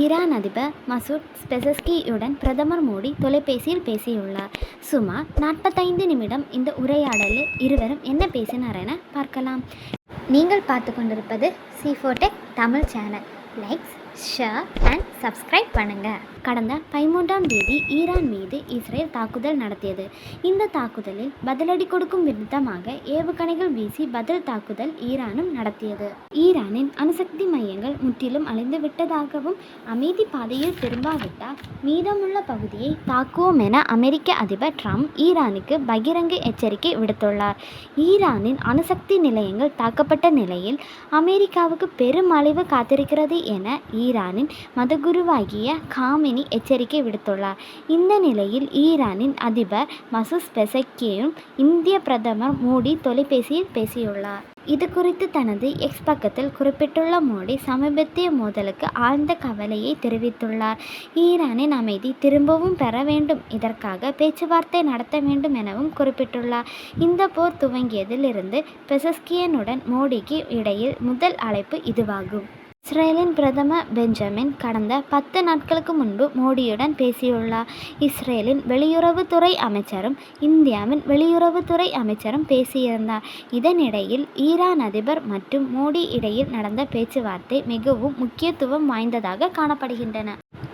Iran அதிபர் மசூத் ஸ்பெசஸ்கியுடன் பிரதமர் மோடி தொலைபேசியில் பேசியுள்ளார். சுமார் நாற்பத்தைந்து நிமிடம் இந்த உரையாடலில் இருவரும் என்ன பேசினார் என பார்க்கலாம். நீங்கள் பார்த்து கொண்டிருப்பது சி4 Tamil channel. Likes share and subscribe பண்ணுங்க. கடந்த பதிமூன்றாம் தேதி ஈரான் மீது இஸ்ரேல் தாக்குதல் நடத்தியது. இந்த தாக்குதலில் பதிலடி கொடுக்கும் விதமாக ஏவுகணைகள் வீசி பதில் தாக்குதல் ஈரானும் நடத்தியது. ஈரானின் அணுசக்தி மையங்கள் முற்றிலும் அழிந்து விட்டதாகவும் அமைதி பாதையில் திரும்பாவிட்டால் மீதமுள்ள பகுதியை தாக்குவோம் என அமெரிக்க அதிபர் ட்ரம்ப் ஈரானுக்கு பகிரங்க எச்சரிக்கை விடுத்துள்ளார். ஈரானின் அணுசக்தி நிலையங்கள் தாக்கப்பட்ட நிலையில் அமெரிக்காவுக்கு பெரும் அழிவு காத்திருக்கிறது என ஈரானின் மதகுருவாகிய காமினி எச்சரிக்கை விடுத்துள்ளார். இந்த நிலையில் ஈரானின் அதிபர் மசூஸ் பெசக்கியும் இந்திய பிரதமர் மோடி தொலைபேசியில் பேசியுள்ளார். இது குறித்து தனது எக்ஸ் பக்கத்தில் குறிப்பிட்டுள்ள மோடி சமீபத்திய மோதலுக்கு ஆழ்ந்த கவலையை தெரிவித்துள்ளார். ஈரானின் அமைதி திரும்பவும் பெற வேண்டும் இதற்காக பேச்சுவார்த்தை நடத்த வேண்டும் எனவும் குறிப்பிட்டுள்ளார். இந்த போர் துவங்கியதில் இருந்து பெசஸ்கியனுடன் மோடிக்கு இடையில் முதல் அழைப்பு இதுவாகும். இஸ்ரேலின் பிரதம பெஞ்சமின் கடந்த பத்து நாட்களுக்கு முன்பு மோடியுடன் பேசியுள்ளார். இஸ்ரேலின் வெளியுறவுத்துறை அமைச்சரும் இந்தியாவின் வெளியுறவுத்துறை அமைச்சரும் பேசியிருந்தார் இதனிடையில் ஈரான் அதிபர் மற்றும் மோடி இடையில் நடந்த பேச்சுவார்த்தை மிகவும் முக்கியத்துவம் வாய்ந்ததாக காணப்படுகின்றன.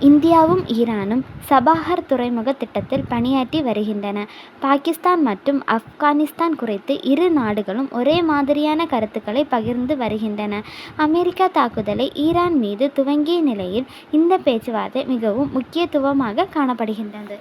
இந்தியாவும் ஈரானும் சபாஹர் துறைமுக திட்டத்தில் பணியாற்றி வருகின்றன. பாகிஸ்தான் மற்றும் ஆப்கானிஸ்தான் குறித்து இரு நாடுகளும் ஒரே மாதிரியான கருத்துக்களை பகிர்ந்து வருகின்றன. அமெரிக்கா தாக்குதலை ஈரான் மீது துவங்கிய நிலையில் இந்த பேச்சுவார்த்தை மிகவும் முக்கியத்துவமாக காணப்படுகின்றது.